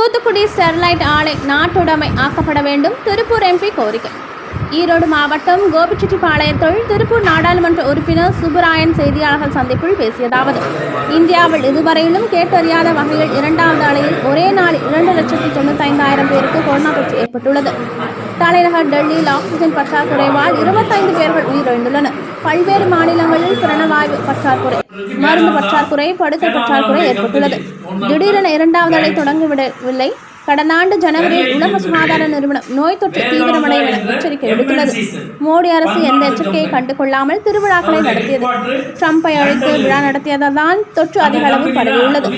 Thoothukudi Sterlite ஆலை நாட்டுடைமை ஆக்கப்பட வேண்டும் Tiruppur MP கோரிக்கை. ஈரோடு மாவட்டம் கோபிச்செட்டிப்பாளையத்தில் திருப்பூர் நாடாளுமன்ற உறுப்பினர் சுப்புராயன் செய்தியாளர்கள் சந்திப்பில் பேசியதாவது இந்தியாவில் இதுவரையிலும் கேட்டறியாத வகையில் இரண்டாவது அலையில் ஒரே நாளில் இரண்டு லட்சத்தி தொண்ணூத்தைந்தாயிரம் பேருக்கு கொரோனா தொற்று ஏற்பட்டுள்ளது. தலைநகர் டெல்லியில் ஆக்சிஜன் பற்றாக்குறைவால் இருபத்தைந்து பேர்கள் உயிரிழந்துள்ளனர். பல்வேறு மாநிலங்களில் ஆய்வு பற்றாக்குறை மருந்து பற்றாக்குறை படுக்கை பற்றாக்குறை ஏற்பட்டுள்ளது. திடீரென இரண்டாவது அலை தொடங்கிவிடவில்லை. கடந்த ஆண்டு ஜனவரியில் உலக சுகாதார நிறுவனம் நோய் தொற்று தீவிரமடையும் என எச்சரிக்கை விடுத்துள்ளது. மோடி அரசு எந்த எச்சரிக்கையை கண்டுகொள்ளாமல் திருவிழாக்களை நடத்தியது. ட்ரம்பை அழைத்து விழா நடத்தியதால் தான் தொற்று அதிக அளவு பரவியுள்ளது.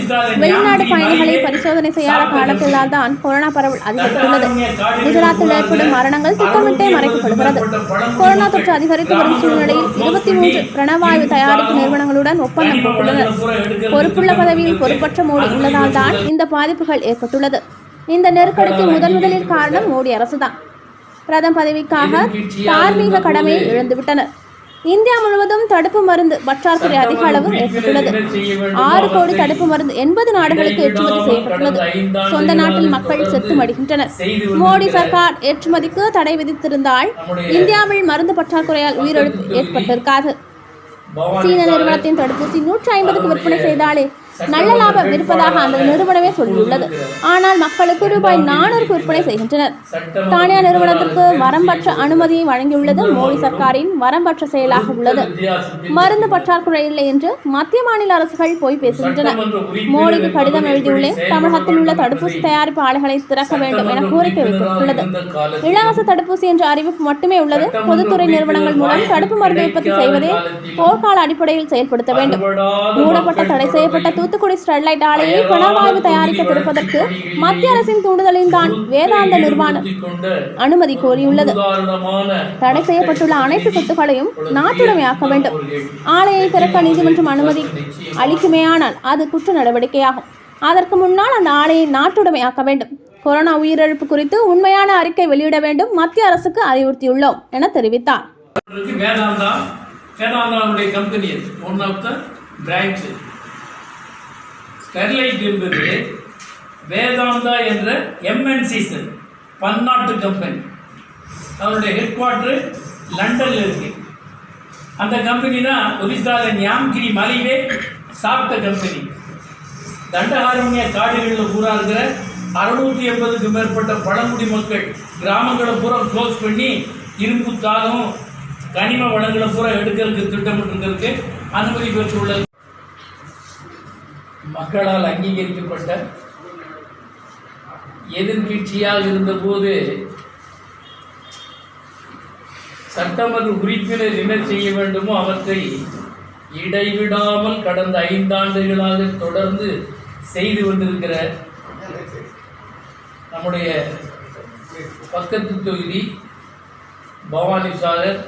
வெளிநாடு பயணிகளை பரிசோதனை செய்யாத காலத்திலால் தான் கொரோனா பரவல் அதிகரித்துள்ளது. குஜராத்தில் ஏற்படும் மரணங்கள் திட்டமிட்டே மறைக்கப்படுகிறது. கொரோனா தொற்று அதிகரித்து வரும் சூழ்நிலையில் இருபத்தி மூன்று பிரணவாயு தயாரிப்பு நிறுவனங்களுடன் ஒப்பந்தம் போட்டுள்ளனர். பொறுப்புள்ள பதவியில் பொறுப்பற்ற மோடி உள்ளதால் தான் இந்த பாதிப்புகள் ஏற்பட்டுள்ளது. இந்த நெருக்கடிக்கு முதன் முதலில் காரணம் மோடி அரசுதான். பிரதம பதவிக்காக தார்மீக கடமையை இழந்துவிட்டனர் இந்தியா முழுவதும் தடுப்பு மருந்து பற்றாக்குறை அதிக அளவு ஏற்பட்டுள்ளது. ஆறு கோடி தடுப்பு மருந்து எண்பது நாடுகளுக்கு ஏற்றுமதி செய்யப்பட்டுள்ளது. சொந்த நாட்டில் மக்கள் செத்து மடிகின்றனர். மோடி சர்க்கார் ஏற்றுமதிக்கு தடை விதித்திருந்தால் இந்தியாவில் மருந்து பற்றாக்குறையால் உயிரிழப்பு ஏற்பட்டிருக்காது. சீன நிறுவனத்தின் தடுப்பூசி நூற்றி ஐம்பதுக்கு விற்பனை செய்தாலே நல்ல லாபம் இருப்பதாக அந்த நிறுவனமே சொல்லியுள்ளது. ஆனால் மக்களுக்கு ரூபாய் நானூறுக்கு விற்பனை செய்கின்றனர். தானியா நிறுவனத்திற்கு வரம்பற்ற அனுமதியை வழங்கியுள்ளது. மோடி சர்க்காரின் வரம்பற்ற செயலாக உள்ளது. மருந்து பற்றாக்குறை இல்லை என்று மத்திய மாநில அரசுகள் போய் பேசுகின்றன. மோடிக்கு கடிதம் எழுதியுள்ளேன். தமிழகத்தில் உள்ள தடுப்பூசி தயாரிப்பு ஆலைகளை திறக்க வேண்டும் என கோரிக்கை வைக்கப்பட்டுள்ளது. இலவச தடுப்பூசி என்ற அறிவிப்பு மட்டுமே உள்ளது. பொதுத்துறை நிறுவனங்கள் மூலம் தடுப்பு மருந்து உற்பத்தி செய்வதே போர்க்கால அடிப்படையில் செயல்படுத்த வேண்டும். மூடப்பட்ட தடை செய்யப்பட்ட தூத்துக்குடி ஸ்டெர்லைட் ஆலையை பிணவாயு தயாரிக்க திறப்பதற்கு மத்திய அரசின் தூண்டுதலில் தான் வேதாந்த நிர்வாணம் அனுமதி கோரியுள்ளது. தடை செய்யப்பட்டுள்ள அனைத்து சொத்துக்களையும் நாட்டுடைமையாக்க வேண்டும். ஆலையை திறக்க நீதிமன்றம் அனுமதி அளிக்குமேயானால் அது குற்ற நடவடிக்கையாகும். அதற்கு முன்னால் அந்த ஆலையை நாட்டுடைமையாக்க வேண்டும். கொரோனா உயிரிழப்பு குறித்து உண்மையான அறிக்கை வெளியிட வேண்டும் மத்திய அரசுக்கு அறிவுறுத்தியுள்ளோம் என தெரிவித்தார். Vedanta வேதாந்தாவுடைய company one of the branch Sterlite என்பது வேதாந்தா என்ற எம்என்சிஸ் பன்னாட்டு கம்பெனி அவருடைய ஹெட் குவார்டர் லண்டனில் இருக்கு. அந்த கம்பெனி தான் ஒரிசாவில் ஞாம்கிரி மலையிலே சாப்பிட்ட கம்பெனி தண்டகாரண்ய காடுகளில் பூரா இருக்கிற அறுநூற்றி எண்பதுக்கு மேற்பட்ட பழங்குடி மக்கள் கிராமங்களை பூரா க்ளோஸ் பண்ணி இரும்பு தாகம் கனிம வளங்களை பூரா எடுக்கிறதுக்கு திட்டமிட்டிருக்கிறதுக்கு அனுமதி பெற்றுள்ளது. மக்களால் அங்கீகரிக்கப்பட்ட எதிர்கட்சியாக இருந்தபோது சட்டமன்ற உறுப்பினர் என்ன செய்ய வேண்டுமோ அவற்றை இடைவிடாமல் கடந்த ஐந்தாண்டுகளாக தொடர்ந்து செய்து கொண்டிருக்கிற நம்முடைய பக்கத்து தொகுதி பவானி சாகர்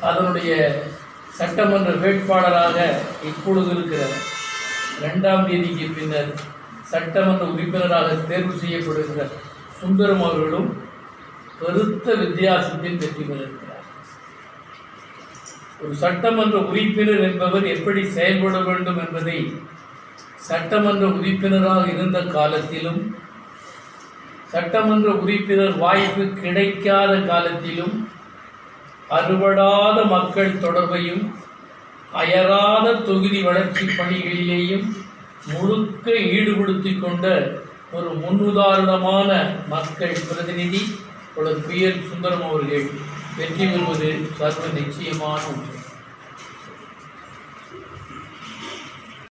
அதனுடைய சட்டமன்ற வேட்பாளராக இப்பொழுது இருக்கிறார். ரெண்டாம் தேதிக்கு பின்னர் சட்டமன்ற உறுப்பினராக தேர்வு செய்யப்படுகிற சுந்தரம் அவர்களும் பெருத்த வித்தியாசத்தில் வெற்றி பெற்றிருக்கிறார். ஒரு சட்டமன்ற உறுப்பினர் என்பவர் எப்படி செயல்பட வேண்டும் என்பதை சட்டமன்ற உறுப்பினராக இருந்த காலத்திலும் சட்டமன்ற உறுப்பினர் வாய்ப்பு கிடைக்காத காலத்திலும் அறுபடாத மக்கள் தொடர்பையும் அயராத தொகுதி வளர்ச்சி பணிகளிலேயும் முழுக்க ஈடுபடுத்திக் கொண்ட ஒரு முன்னுதாரணமான மக்கள் பிரதிநிதி உலக பி எல் சுந்தரம் அவர்கள் வெற்றி பெறுவது சர்வ நிச்சயமான ஒன்று